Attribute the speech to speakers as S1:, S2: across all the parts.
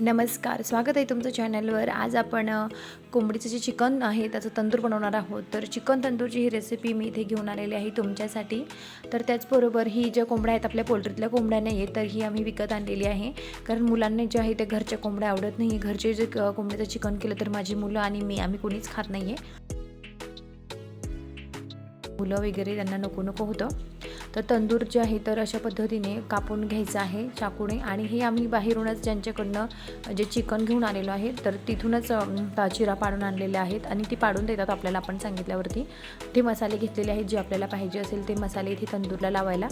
S1: नमस्कार स्वागत आहे तुमचं चॅनलवर. आज आपण कोंबडीचं जे चिकन आहे त्याचं तंदूर बनवणार आहोत. तर चिकन तंदूरची ही रेसिपी मी इथे घेऊन आलेली आहे तुमच्यासाठी. तर त्याचबरोबर ही ज्या कोंबड्या आहेत आपल्या पोल्ट्रीतल्या कोंबड्या नाही आहेत तर ही आम्ही विकत आणलेली आहे. कारण मुलांना जे आहे ते घरच्या कोंबड्या आवडत नाही. घरचे जे कोंबडीचं कोंबड्याचं चिकन केलं तर माझी मुलं आणि मी आम्ही कोणीच खात नाही आहे मुलं वगैरे त्यांना नको नको होतं. तर तंदूर जे आहे तर अशा पद्धतीने कापून घ्यायचं आहे चाकूने. आणि हे आम्ही बाहेरूनच ज्यांच्याकडनं जे चिकन घेऊन आलेलो आहे तर तिथूनच ता- चिरा पाडून आणलेले आहेत आणि ती पाडून देतात आपल्याला आपण सांगितल्यावरती. ते मसाले घेतलेले आहेत जे आपल्याला पाहिजे असेल ते मसाले इथे तंदूरला लावायला.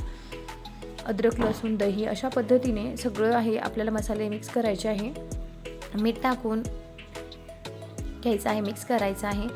S1: अद्रक लसूण दही अशा पद्धतीने सगळं आहे आपल्याला मसाले मिक्स करायचे आहे. मीठ टाकून घ्यायचं आहे मिक्स करायचं आहे.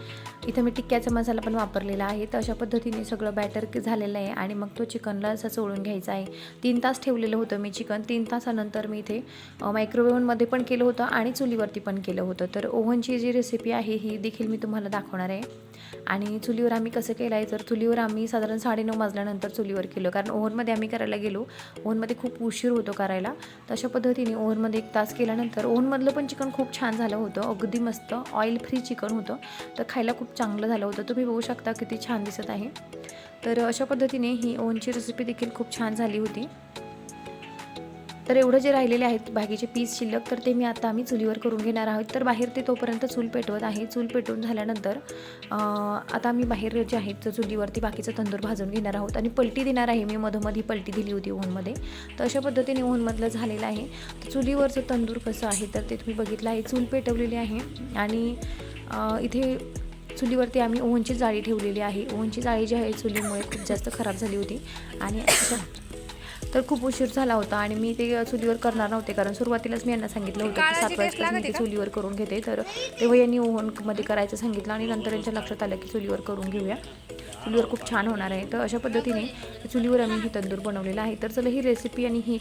S1: इथं मी टिक्क्याचा मसाला पण वापरलेला आहे. तर अशा पद्धतीने सगळं बॅटर झालेलं आहे आणि मग तो चिकनला असं चोळून घ्यायचा आहे. तीन तास ठेवलेलं होतं मी चिकन तीन तासानंतर मी इथे मायक्रोवेव्हमध्ये पण केलं होतं आणि चुलीवरती पण केलं होतं. तर ओव्हनची जी रेसिपी आहे ही देखील मी तुम्हाला दाखवणार आहे. आणि चुलीवर आम्ही कसं केलं आहे तर चुलीवर आम्ही साधारण साडेनऊ वाजल्यानंतर चुलीवर केलं. कारण ओव्हनमध्ये आम्ही करायला गेलो ओव्हनमध्ये खूप उशीर होतो करायला. तर अशा पद्धतीने ओव्हनमध्ये एक तास केल्यानंतर ओव्हनमधलं पण चिकन खूप छान झालं होतं. अगदी मस्त ऑइल फ्री चिकन होतं. तर खायला खूप चांगलं झालं होतं. तुम्ही बघू शकता किती छान दिसत आहे. तर अशा पद्धतीने ही ओव्हनची रेसिपी देखील खूप छान झाली होती. तर एवढं जे राहिलेले आहेत बाकीचे पीस शिल्लक तर ते मी आता आम्ही चुलीवर करून घेणार आहोत. तर बाहेर ते तोपर्यंत चूल पेटवत आहे. चूल पेटवून झाल्यानंतर आता आम्ही बाहेर जे आहेत तर चुलीवरती बाकीचं तंदूर भाजून घेणार आहोत. आणि पलटी देणार आहे मी मधोमध ही पलटी दिली होती ओव्हनमध्ये. तर अशा पद्धतीने ओव्हनमधलं झालेलं आहे. तर चुलीवरचं तंदूर कसं आहे तर ते तुम्ही बघितलं आहे. चूल पेटवलेली आहे आणि इथे चुलीवरती आम्ही ओव्हनची जाळी ठेवलेली आहे. ओव्हनची जाळी जी आहे चुलीमुळे खूप जास्त खराब झाली होती. आणि अशा तर खूप उशीर झाला होता आणि मी ते चुलीवर करणार नव्हते कारण सुरुवातीलाच मी यांना सांगितलं होतं की सात वाजता मी ते चुलीवर करून घेते. तर तेव्हा यांनी ओव्हनमध्ये करायचं सांगितलं आणि नंतर यांच्या लक्षात आलं की चुलीवर करून घेऊया. चुलीवर खूप छान होणार आहे. तर अशा पद्धतीने चुलीवर आम्ही ही तंदूर बनवलेला आहे. तर चला ही रेसिपी आणि ही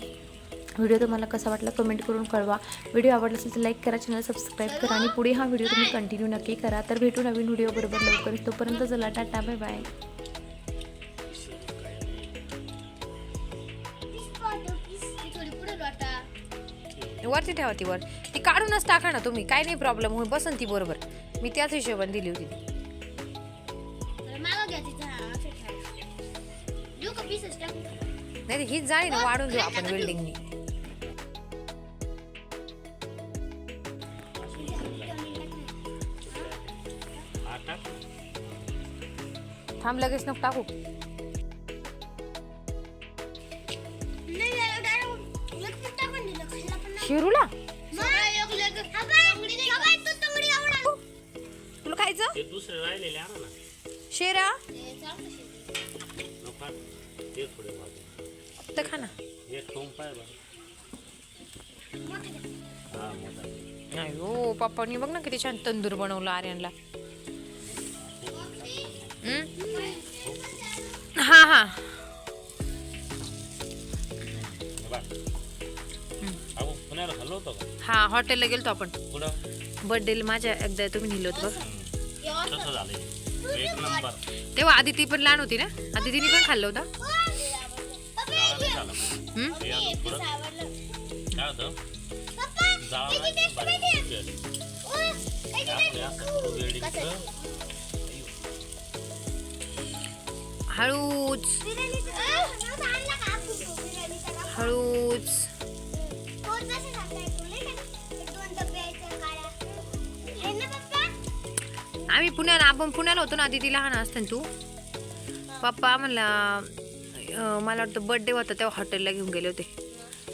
S1: व्हिडिओ तुम्हाला कसा वाटला कमेंट करून कळवा. व्हिडिओ आवडला असेल तर लाईक करा चॅनल सबस्क्राईब करा आणि पुढे हा व्हिडिओ तुम्ही कंटिन्यू नक्की करा. तर भेटू नवीन व्हिडिओ बरोबर लवकरच. तोपर्यंत चला टाटा बाय बाय
S2: वरती ठेवा ती वर. ती काढूनच टाका ना तुम्ही. काय नाही प्रॉब्लेम होईल बसन ती बरोबर. मी त्याच हिशोबाने दिली होती. नाही हीच जाळी ना वाढून घेऊ आपण बिल्डिंगनी थांब लगेच नको टाकू. शिरूला. तुला खायचं?
S3: ते दुसरे राहिलेले आणा ना
S2: शेरा.
S3: नको ते थोडे
S2: तर खा ना.
S3: पाय हा मोठा.
S2: नाही हो पप्पानी बघ ना किती छान तंदूर बनवलं आर्यनला हम्म? हा हा.
S3: होतं का?
S2: हा हॉटेलला गेलतो आपण.
S3: पुढं
S2: बर्थडेला माझ्या एकदा तुम्ही नेलं होतं बघ.
S3: तसं झालंय. एक नंबर
S2: तेव्हा आदिती पण लहान होती ना? आदितीने पण खाल्लं होतं?
S3: झाला
S2: हम्म?
S3: हे अजून पुढं? काय जाळा नाही बारीक आपले असं
S2: हळूच.
S4: आपण तो?
S2: हळूच. आम्ही पुण्याला आपण पुण्याला होतो ना आदिती लहान असताना तू. पप्पा म्हणला अं, मला वाटतं बर्थडे होता तेव्हा हॉटेलला घेऊन गेले होते.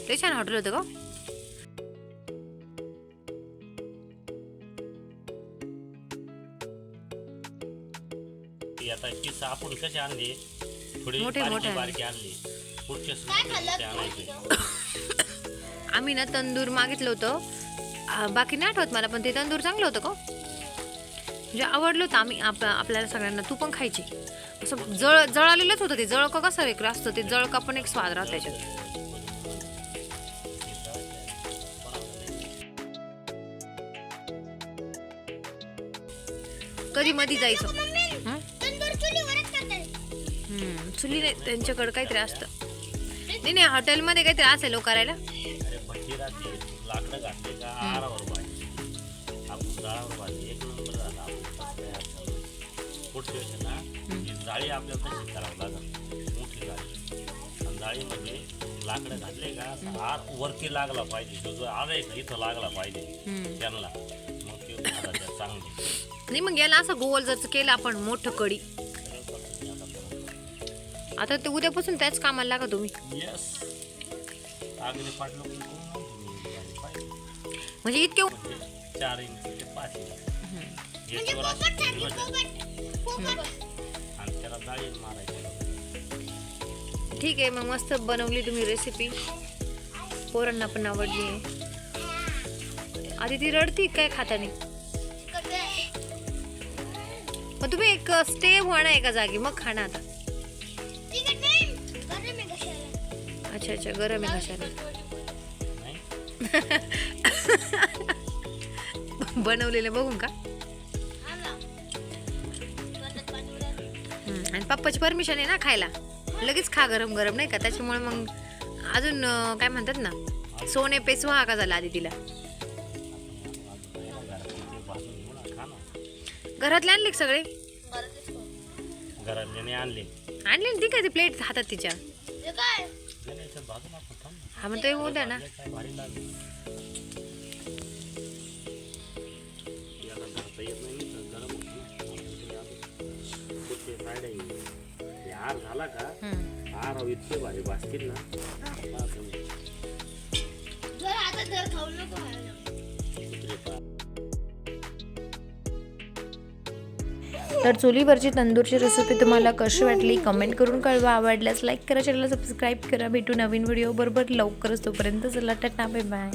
S2: ते छान हॉटेल होतं का
S3: ती आता किस आपण कसे आणले? थोडी
S2: मोठे-
S3: बारकी
S2: मोठे. आणले.
S3: बारकी आणली. पुढचे
S4: काय खाल्लं?
S3: ते आणायचे.
S2: आम्ही ना तंदूर मागितलं होतं. आ, बाकी नाही आठवत मला पण ते तंदूर चांगलं होतं का म्हणजे आवडलं होतं आम्ही आप आपल्याला सगळ्यांना. तू पण खायची. असं जळ जळालेलंच होतं ते. जळका कसं एक असतं ते जळका पण एक स्वाद राहतो त्याच्यात. कधी मधी जायचं. चुली नाही त्यांच्याकडे काहीतरी असतं. नाही नाही हॉटेलमध्ये काहीतरी असेल हो करायला.
S3: लाकडं घातली का? आरावर भाजी. आपण जाळावर भाजी. जाळी आपल्याला तशी करावं लागेल मोठी जाळी आणि जाळीमध्ये लाकडं घातले का आत वरती लागला पाहिजे. जो जो आलाय का इथं लागला पाहिजे. त्यांना. मग ते भाजायचं चांगले.
S2: नाही मग याला असं गोल जर केलं आपण मोठं कडी. आता ते उद्यापासून त्याच कामाला लागा तुम्ही.
S3: येस आगले पाटलं पण करून आणतो मी आणि पाहिजे.
S2: म्हणजे इतके
S3: म्हणजे चार इंच ते पाच इंच.
S4: म्हणजे
S3: याच्यावर ठेवायचं
S4: पोपट
S3: जाळी मारायची.
S2: ठीक आहे मग मस्त बनवली तुम्ही रेसिपी पोरांना पण आवडली. आधी ती रडती काय खातानी? मग तुम्ही एक स्टे होणार एका जागी मग खाणं आता. अच्छा अच्छा गरम आहे कशाला? बनवलेलं बघून का? आणि पप्पाची परमिशन आहे ना खायला. लगेच खा गरम गरम नाही का? त्याच्यामुळे मग अजून काय म्हणतात ना सोने पे सुहागा झाला आधी तिला.
S3: घरातले
S2: आणले का सगळे?
S3: आणले.
S2: ती काय ती प्लेट हातात तिच्या?
S4: हे
S3: भाजून आपण थांब ना. गरम हार झाला का. हार इतके भारी भाजतील ना पहा तुम्ही.
S4: जर आता जर खाऊ नको व्हायला.
S3: कुत्रे पहा.
S1: तर चुलीवरची तंदूरची रेसिपी तुम्हाला कशी वाटली कमेंट करून कळवा आवडल्यास लाईक करा चॅनलला सबस्क्राईब करा भेटू नवीन व्हिडिओ बरोबर लवकरच तोपर्यंत चला टाटा बाय बाय